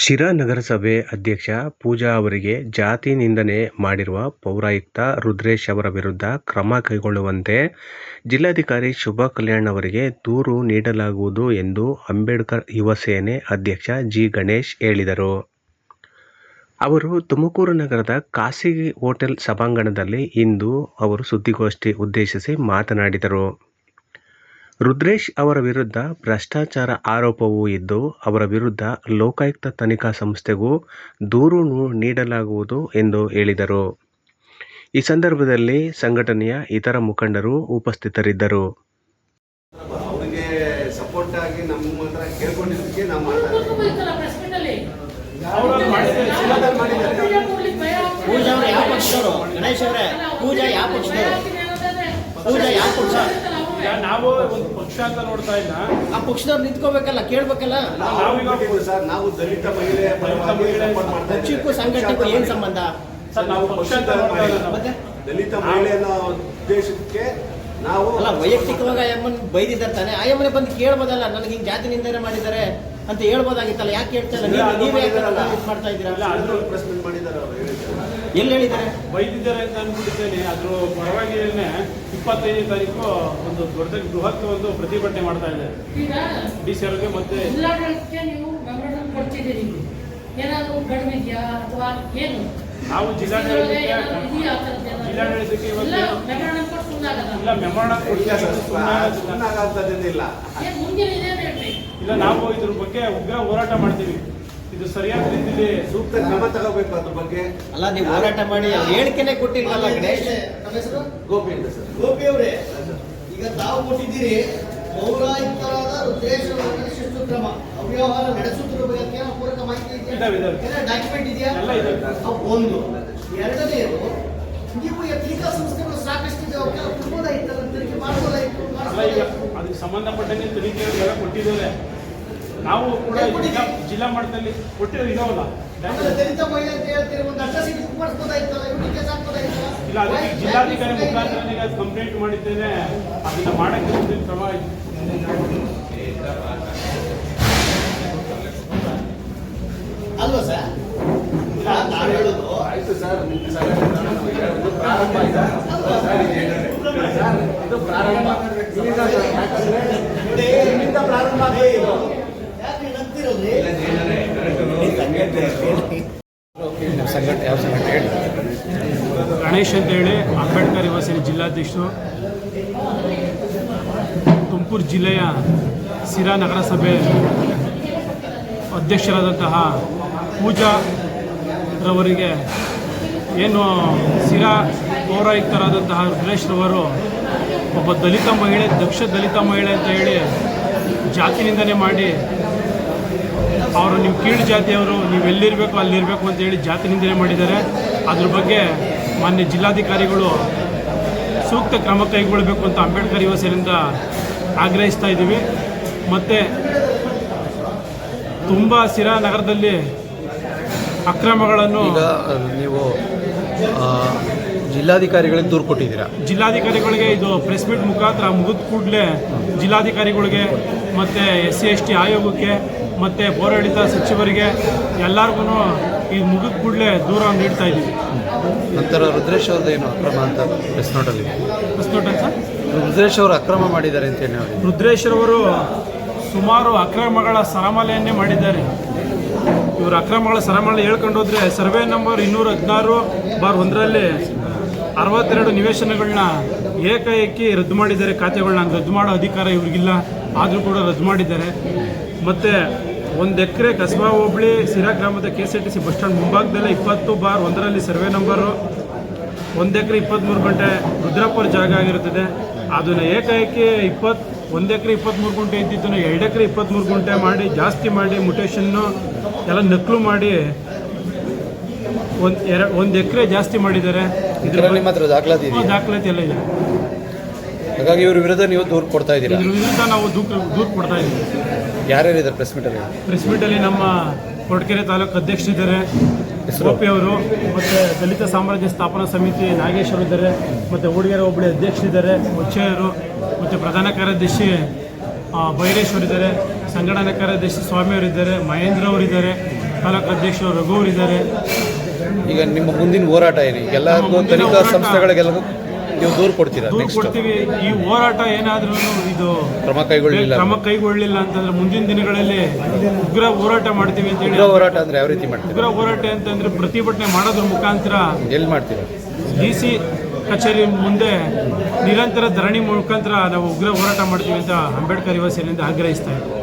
ಶಿರಾ ನಗರಸಭೆ ಅಧ್ಯಕ್ಷ ಪೂಜಾ ಅವರಿಗೆ ಜಾತಿ ನಿಂದನೆ ಮಾಡಿರುವ ಪೌರಾಯುಕ್ತ ರುದ್ರೇಶ್ ಅವರ ವಿರುದ್ಧ ಕ್ರಮ ಕೈಗೊಳ್ಳುವಂತೆ ಜಿಲ್ಲಾಧಿಕಾರಿ ಶುಭಾ ಕಲ್ಯಾಣ್ ಅವರಿಗೆ ದೂರು ನೀಡಲಾಗುವುದು ಎಂದು ಅಂಬೇಡ್ಕರ್ ಯುವ ಸೇನೆ ಅಧ್ಯಕ್ಷ ಜಿ ಗಣೇಶ್ ಹೇಳಿದರು. ಅವರು ತುಮಕೂರು ನಗರದ ಖಾಸಗಿ ಹೋಟೆಲ್ ಸಭಾಂಗಣದಲ್ಲಿ ಇಂದು ಅವರು ಸುದ್ದಿಗೋಷ್ಠಿ ಉದ್ದೇಶಿಸಿ ಮಾತನಾಡಿದರು. ರುದ್ರೇಶ್ ಅವರ ವಿರುದ್ಧ ಭ್ರಷ್ಟಾಚಾರ ಆರೋಪವೂ ಇದ್ದು ಅವರ ವಿರುದ್ಧ ಲೋಕಾಯುಕ್ತ ತನಿಖಾ ಸಂಸ್ಥೆಗೂ ದೂರು ನೀಡಲಾಗುವುದು ಎಂದು ಹೇಳಿದರು. ಈ ಸಂದರ್ಭದಲ್ಲಿ ಸಂಘಟನೆಯ ಇತರ ಮುಖಂಡರು ಉಪಸ್ಥಿತರಿದ್ದರು. ಅವರಿಗೆ ಸಪೋರ್ಟ್ ಆಗಿ ನಮ್ಮ ಹತ್ರ ಕೇಳ್ಕೊಂಡಿದ್ದಕ್ಕೆ ನಾವು ಪೂಜಾ ಅವ್ರು ಯಾವ ಪಕ್ಷದವರು? ಗಣೇಶ್ ಅವರೇ ಪೂಜಾ ಯಾವ ಪಕ್ಷದವರು? ಪೂಜಾ ಯಾವ ಪಕ್ಷ? ನಾವು ಒಂದು ಪಕ್ಷ ಅಂತ ನೋಡ್ತಾ ಇಲ್ಲ. ಆ ಪಕ್ಷದವ್ರು ನಿಂತ್ಕೋಬೇಕಲ್ಲ ಕೇಳ್ಬೇಕಲ್ಲ? ನಾವೀಗ ಸರ್ ನಾವು ದಲಿತ ಮಹಿಳೆ ಪರವಾಗಿ ಮಾಡ್ತಾ ಇದ್ದೀವಿ. ಪಕ್ಷಕ್ಕೂ ಸಂಘಟನೆಗೂ ಏನ್ ಸಂಬಂಧ? ಸರ್ ನಾವು ಪಕ್ಷ ಅಂತ ನೋಡ್ತಾ ಇಲ್ಲ ನಾವು. ಮತ್ತೆ? ದಲಿತ ಮಹಿಳೆ ಅನ್ನೋ ಉದ್ದೇಶಕ್ಕೆ ನಾವು ಅಲ್ಲ ವೈಯಕ್ತಿಕವಾಗಿ ಆಯಮ್ಮನ್ ಬೈದಿದ್ದಾರೆ ತಾನೆ? ಆಯಮ್ಮನೆ ಬಂದು ಕೇಳ್ಬೋದಲ್ಲ ನನಗೆ ಹಿಂಗ್ ಜಾತಿ ನಿಂದನೆ ಮಾಡಿದ್ದಾರೆ. ಅಂತ ಹೇಳ್ಬೋದಾಗಿತ್ತಲ್ಲ? ಯಾಕೆ ಹೇಳ್ತಾ ಇಲ್ಲ ನೀವು- ನೀವೇ ಯಾಕೆ ಇದು ಮಾಡ್ತಾ ಇದ್ದೀರಾ? ಎಲ್ಲಿ ಹೇಳಿದ್ದಾರೆ? ಬೈದಿದ್ದಾರೆ ಅಂತ ಅನ್ಬಿಟ್ಟಿದ್ದೇನೆ ಅದ್ರ ಪರವಾಗಿನೇ ಇಪ್ಪತ್ತೈದನೇ ತಾರೀಕು ಒಂದು ದೊಡ್ಡ ಬೃಹತ್ ಒಂದು ಪ್ರತಿಭಟನೆ ಮಾಡ್ತಾ ಇದ್ದಾರೆ ಡಿ ಸಿ ಅವ್ರಿಗೆ ಮತ್ತೆ ನೀವು ಕೊಡ್ತಿದ್ದೀರಿ. ಏನಾದರೂ ಕಡಿಮೆ ಇದೆಯಾ? ಅಥವಾ ಏನು? ನಾವು ಜಿಲ್ಲಾಡಳಿತಕ್ಕೆ? ಜಿಲ್ಲಾಡಳಿತಕ್ಕೆ ಇಲ್ಲ ಮೆಮೊರಣ ಹೇಳ್ರಿ. ಇಲ್ಲ ನಾವು ಇದ್ರ ಬಗ್ಗೆ ಉಗ್ರ ಹೋರಾಟ ಮಾಡ್ತೀವಿ. ಇದು ಸರಿಯಾದ ರೀತಿಯಲ್ಲಿ ಸೂಕ್ತ ಕ್ರಮ ತಗೋಬೇಕು ಅದ್ರ ಬಗ್ಗೆ. ಅಲ್ಲ ನೀವು ಹೋರಾಟ ಮಾಡಿ ಹೇಳಿಕೆನೆ ಕೊಟ್ಟಿಲ್ವಲ್ಲ ಗಣೇಶ್? ಗೋಪಿ ಅಂತ ಸರ್. ಗೋಪಿ ಅವರೇ ಈಗ ತಾವು ಕೊಟ್ಟಿದ್ದೀರಿ ಪೌರಾಯುಕ್ತರಾದ ರುದ್ರೇಶ್ವರ ಶಿಸ್ತು ಕ್ರಮ ಅವ್ಯವಹಾರ ನಡೆಸುತ್ತಿರುವ ಬಗ್ಗೆ ಏನೋ ಪೂರಕ ಮಾಹಿತಿ ಇದಾವೆ. ಡಾಕ್ಯುಮೆಂಟ್ ಇದೆಯಾ? ಒಂದು. ಎರಡನೆಯದು ನೀವು ತನಿಖಾ ಸಂಸ್ಥೆಗಳು ಸಾಕಷ್ಟಿದೆ ಅವಕ್ಕೆಲ್ಲ ಕೊಡ್ಬೋದಾಗಿತ್ತಲ್ಲ ತಿರುಗಿ ಈಗ ಅದಕ್ಕೆ ಸಂಬಂಧಪಟ್ಟಂಗೆ ತನಿಖೆ ಕೊಟ್ಟಿದ್ದೇವೆ ನಾವು ಕೂಡ ಜಿಲ್ಲಾ ಮಟ್ಟದಲ್ಲಿ ಕೊಟ್ಟಿರೋ ಇರೋಲ್ಲ. ಇಲ್ಲ ಅದಕ್ಕೆ ಜಿಲ್ಲಾಧಿಕಾರಿ ಮುಖಾಂತರ ಈಗ ಕಂಪ್ಲೇಂಟ್ ಮಾಡಿದ್ದೇನೆ. ಅದನ್ನ ಮಾಡಕ್ಕೆ ಕ್ರಮ ಅಲ್ವಾ ಸರ್? ನಾನು ಹೇಳೋದು ಆಯ್ತು ಸರ್ ಪ್ರಾರಂಭ ಇದು ಪ್ರಾರಂಭ. ಪ್ರಾರಂಭ ಆಗಿದೆ ಇದು. ಯಾಕೆ ನಗ್ತಿರೋದ್ರಿ ಗಣೇಶ್ ಅಂತ ಹೇಳಿ ಅಂಬೇಡ್ಕರ್ ಯುವ ಸೇನೆ ಜಿಲ್ಲಾಧ್ಯಕ್ಷರು. ತುಮಕೂರು ಜಿಲ್ಲೆಯ ಸಿರಾ ನಗರಸಭೆ ಅಧ್ಯಕ್ಷರಾದಂತಹ ಪೂಜಾ ರವರಿಗೆ ಏನು ಸಿರಾ ಪೌರಾಯುಕ್ತರಾದಂತಹ ರುದ್ರೇಶ್ ರವರು ಒಬ್ಬ ದಲಿತ ಮಹಿಳೆ, ದಕ್ಷ ದಲಿತ ಮಹಿಳೆ ಅಂತ ಹೇಳಿ ಜಾತಿ ನಿಂದನೆ ಮಾಡಿ ಅವರು ನಿಮ್ಮ ಕೀಳು ಜಾತಿಯವರು ನೀವು ಎಲ್ಲಿರಬೇಕು ಅಲ್ಲಿರಬೇಕು ಅಂತ ಹೇಳಿ ಜಾತಿ ನಿಂದನೆ ಮಾಡಿದ್ದಾರೆ. ಅದ್ರ ಬಗ್ಗೆ ಮಾನ್ಯ ಜಿಲ್ಲಾಧಿಕಾರಿಗಳು ಸೂಕ್ತ ಕ್ರಮ ಕೈಗೊಳ್ಳಬೇಕು ಅಂತ ಅಂಬೇಡ್ಕರ್ ಯುವ ಸೇನೆಯಿಂದ ಆಗ್ರಹಿಸ್ತಾ ಇದ್ದೀವಿ. ಮತ್ತು ತುಂಬ ಸಿರಾ ನಗರದಲ್ಲಿ ಅಕ್ರಮಗಳನ್ನು ನೀವು ಜಿಲ್ಲಾಧಿಕಾರಿಗಳಿಗೆ ದೂರು ಕೊಟ್ಟಿದ್ದೀರಾ? ಜಿಲ್ಲಾಧಿಕಾರಿಗಳಿಗೆ ಇದು ಪ್ರೆಸ್ ಮೀಟ್ ಮುಖಾಂತರ ಮುಗಿದ ಕೂಡಲೇ ಜಿಲ್ಲಾಧಿಕಾರಿಗಳಿಗೆ ಮತ್ತು ಎಸ್ ಸಿ ಎಸ್ ಟಿ ಆಯೋಗಕ್ಕೆ ಮತ್ತು ಪೌರಾಡಳಿತ ಸಚಿವರಿಗೆ ಎಲ್ಲರಿಗೂ ಈ ಮುಗಿದ ಕೂಡಲೇ ದೂರ ನೀಡ್ತಾ ಇದ್ದೀವಿ. ನಂತರ ರುದ್ರೇಶ್ ಅವ್ರದ್ದು ಏನು ಅಕ್ರಮ ಅಂತ ಪ್ರೆಸ್ ನೋಟಲ್ಲಿ ಪ್ರೆಸ್ ನೋಟ್ ಅಂತ ರುದ್ರೇಶ್ ಅವರು ಅಕ್ರಮ ಮಾಡಿದ್ದಾರೆ ಅಂತ ಹೇಳಿ? ರುದ್ರೇಶ್ ಅವರು ಸುಮಾರು ಅಕ್ರಮಗಳ ಸರಮಾಲೆಯನ್ನೇ ಮಾಡಿದ್ದಾರೆ. ಇವರು ಅಕ್ರಮಗಳ ಸರಮಾಲೆ ಹೇಳ್ಕೊಂಡು ಹೋದ್ರೆ ಸರ್ವೆ ನಂಬರ್ ಇನ್ನೂರ ಹದಿನಾರು ಬಾರ್ ಒಂದರಲ್ಲಿ ಅರವತ್ತೆರಡು ನಿವೇಶನಗಳನ್ನ ಏಕಾಏಕಿ ರದ್ದು ಮಾಡಿದ್ದಾರೆ. ಖಾತೆಗಳನ್ನ ರದ್ದು ಮಾಡೋ ಅಧಿಕಾರ ಇವ್ರಿಗಿಲ್ಲ. ಆದರೂ ಕೂಡ ರದ್ದು ಮಾಡಿದ್ದಾರೆ. ಮತ್ತು ಒಂದು ಎಕರೆ ಕಸ್ಬಾ ಹೋಬಳಿ ಸಿರಾ ಗ್ರಾಮದ K S R T C bus stand ಮುಂಭಾಗದಲ್ಲೇ ಇಪ್ಪತ್ತು ಬಾರ್ ಒಂದರಲ್ಲಿ ಸರ್ವೆ ನಂಬರು. ಒಂದು ಎಕರೆ ಇಪ್ಪತ್ತ್ಮೂರು ಗಂಟೆ ರುದ್ರಾಪುರ ಜಾಗ ಆಗಿರುತ್ತದೆ. ಅದನ್ನು ಏಕಾಏಕಿ ಇಪ್ಪತ್ತು ಒಂದು ಎಕರೆ ಇಪ್ಪತ್ತ್ಮೂರು ಗುಂಟೆ ಇದ್ದಿದ್ದನ್ನು ಎರಡು ಎಕರೆ ಇಪ್ಪತ್ತ್ಮೂರು ಗುಂಟೆ ಮಾಡಿ ಜಾಸ್ತಿ ಮಾಡಿ ಮುಟೇಶನ್ನು ಎಲ್ಲ ನಕಲು ಮಾಡಿ ಒಂದು ಎರಡು ಒಂದು ಎಕರೆ ಜಾಸ್ತಿ ಮಾಡಿದ್ದಾರೆ. ಇದ್ರ ಇದರಲ್ಲಿ ಮಾತ್ರ ದಾಖಲಾತಿ ಇದೆಯಾ? ದಾಖಲಾತಿ ಎಲ್ಲ ಇದೆ. ಹಾಗಾಗಿ ಇವರ ವಿರುದ್ಧ ನೀವು ದೂರು ಕೊಡ್ತಾ ಇದ್ದೀರಾ? ಇದ್ರ ವಿರುದ್ಧ ನಾವು ದೂರ ದೂರು ಕೊಡ್ತಾ ಇದ್ದೀವಿ. ಯಾರ್ಯಾರಿದ್ದಾರೆ ಪ್ರೆಸ್ ಮೀಟಲ್ಲಿ ಪ್ರೆಸ್ ಮೀಟಲ್ಲಿ ನಮ್ಮ ಕೊರಟಗೆರೆ ತಾಲೂಕು ಅಧ್ಯಕ್ಷರಿದ್ದಾರೆ ಗೋಪಿ ಅವರು ಮತ್ತು ದಲಿತ ಸಾಮ್ರಾಜ್ಯ ಸ್ಥಾಪನಾ ಸಮಿತಿ ನಾಗೇಶ್ ಅವರು ಇದ್ದಾರೆ ಮತ್ತು ಹುಡುಗಿಯರ ಒಬ್ಬಳಿ ಅಧ್ಯಕ್ಷರಿದ್ದಾರೆ ಮುಚ್ಚಯ್ಯರು ಮತ್ತು ಪ್ರಧಾನ ಕಾರ್ಯದರ್ಶಿ ಆ, ಬೈರೇಶ್ವರ್ ಇದ್ದಾರೆ ಸಂಘಟನಾ ಕಾರ್ಯದರ್ಶಿ ಸ್ವಾಮಿಯವರಿದ್ದಾರೆ ಮಹೇಂದ್ರ ಅವರಿದ್ದಾರೆ ತಾಲೂಕು ಅಧ್ಯಕ್ಷರು ರಘು ಇದ್ದಾರೆ. ಈಗ ನಿಮ್ಮ ಮುಂದಿನ ಹೋರಾಟ ಏನು? ಎಲ್ಲರಿಗೂ ದಲಿತ ಸಂಸ್ಥೆಗಳಿಗೆಲ್ಲರಿಗೂ ನೀವು ದೂರು ಕೊಡ್ತೀರಾ ದೂರು ಕೊಡ್ತೀವಿ. ಈ ಹೋರಾಟ ಏನಾದ್ರೂ ಇದು ಕ್ರಮ ಕೈಗೊಳ್ಳಿಲ್ಲ. ಕ್ರಮ ಕೈಗೊಳ್ಳಿಲ್ಲ ಅಂತಂದ್ರೆ ಮುಂದಿನ ದಿನಗಳಲ್ಲಿ ಉಗ್ರ ಹೋರಾಟ ಮಾಡ್ತೀವಿ ಅಂತ ಹೇಳಿ ಉಗ್ರ ಹೋರಾಟ ಅಂದ್ರೆ ಯಾವ ರೀತಿ ಮಾಡ್ತೀವಿ ಉಗ್ರ ಹೋರಾಟ ಅಂತಂದ್ರೆ ಪ್ರತಿಭಟನೆ ಮಾಡೋದ್ರ ಮುಖಾಂತರ ಎಲ್ಲಿ ಮಾಡ್ತೀರಾ? ಡಿ ಸಿ ಕಚೇರಿ ಮುಂದೆ ನಿರಂತರ ಧರಣಿ ಮುಖಾಂತರ ನಾವು ಉಗ್ರ ಹೋರಾಟ ಮಾಡ್ತೀವಿ ಅಂತ ಅಂಬೇಡ್ಕರ್ ಯುವ ಸೇನೆಯಿಂದ ಆಗ್ರಹಿಸ್ತಾ ಇದ್ದೀವಿ